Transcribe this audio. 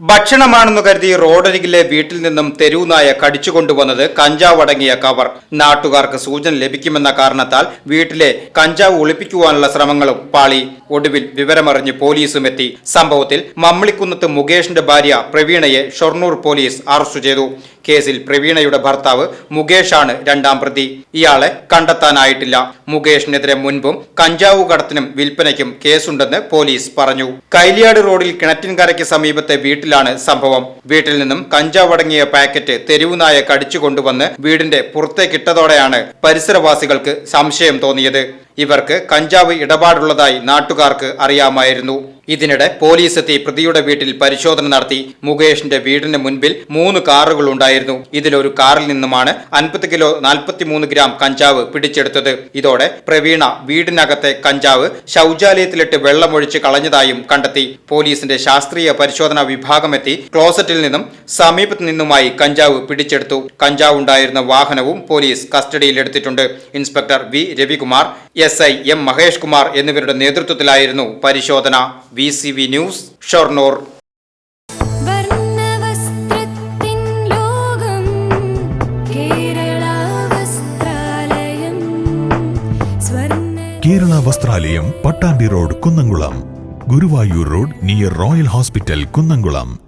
ഭക്ഷണമാണെന്ന് കരുതി റോഡരികിലെ വീട്ടിൽ നിന്നും തെരുവുനായ കടിച്ചുകൊണ്ടുവന്നത് കഞ്ചാവ് അടങ്ങിയ കവർ. നാട്ടുകാർക്ക് സൂചന ലഭിക്കുമെന്ന കാരണത്താൽ വീട്ടിലെ കഞ്ചാവ് ഒളിപ്പിക്കുവാനുള്ള ശ്രമങ്ങളും പാളി. ഒടുവിൽ വിവരമറിഞ്ഞ് പോലീസും എത്തി. സംഭവത്തിൽ മമ്മിളിക്കുന്നത്ത് മുകേഷിന്റെ ഭാര്യ പ്രവീണയെ ഷൊർണൂർ പോലീസ് അറസ്റ്റ് ചെയ്തു. കേസിൽ പ്രവീണയുടെ ഭർത്താവ് മുകേഷാണ് രണ്ടാം പ്രതി. ഇയാളെ കണ്ടെത്താനായിട്ടില്ല. മുകേഷിനെതിരെ മുൻപും കഞ്ചാവ് കടത്തിനും വിൽപ്പനയ്ക്കും കേസുണ്ടെന്ന് പോലീസ് പറഞ്ഞു. കൈലിയാട് റോഡിൽ കിണറ്റിൻകരയ്ക്ക് സമീപത്തെ വീട്ടിലാണ് സംഭവം. വീട്ടിൽ നിന്നും കഞ്ചാവ് അടങ്ങിയ പാക്കറ്റ് തെരുവുനായ കടിച്ചുകൊണ്ടുവന്ന് വീടിന്റെ പുറത്തേക്കിട്ടതോടെയാണ് പരിസരവാസികൾക്ക് സംശയം തോന്നിയത്. ഇവർക്ക് കഞ്ചാവ് ഇടപാടുള്ളതായി നാട്ടുകാർക്ക് അറിയാമായിരുന്നു. ഇതിനിടെ പോലീസ് എത്തി പ്രതിയുടെ വീട്ടിൽ പരിശോധന നടത്തി. മുകേഷിന്റെ വീടിന് മുൻപിൽ മൂന്ന് കാറുകൾ ഉണ്ടായിരുന്നു. ഇതിലൊരു കാറിൽ നിന്നുമാണ് അൻപത് കിലോ നാൽപ്പത്തിമൂന്ന് ഗ്രാം കഞ്ചാവ് പിടിച്ചെടുത്തത്. ഇതോടെ പ്രവീണ വീടിനകത്തെ കഞ്ചാവ് ശൗചാലയത്തിലിട്ട് വെള്ളമൊഴിച്ച് കളഞ്ഞതായും കണ്ടെത്തി. പോലീസിന്റെ ശാസ്ത്രീയ പരിശോധനാ വിഭാഗമെത്തി ക്ലോസറ്റിൽ നിന്നും സമീപത്തു നിന്നുമായി കഞ്ചാവ് പിടിച്ചെടുത്തു. കഞ്ചാവ് ഉണ്ടായിരുന്ന വാഹനവും police കസ്റ്റഡിയിലെടുത്തിട്ടുണ്ട് inspector V Ravikumar S I M Mahesh Kumar എന്നിവരുടെ നേതൃത്വത്തിലായിരുന്നു പരിശോധന. V C V news Shoranur. വർണവസ്ത്രത്തിൻ ലോകം Kerala Vastralayam Swarna Kerala Vastralayam Pattambi road Kunnamkulam. Guruvayur road near royal hospital Kunnamkulam.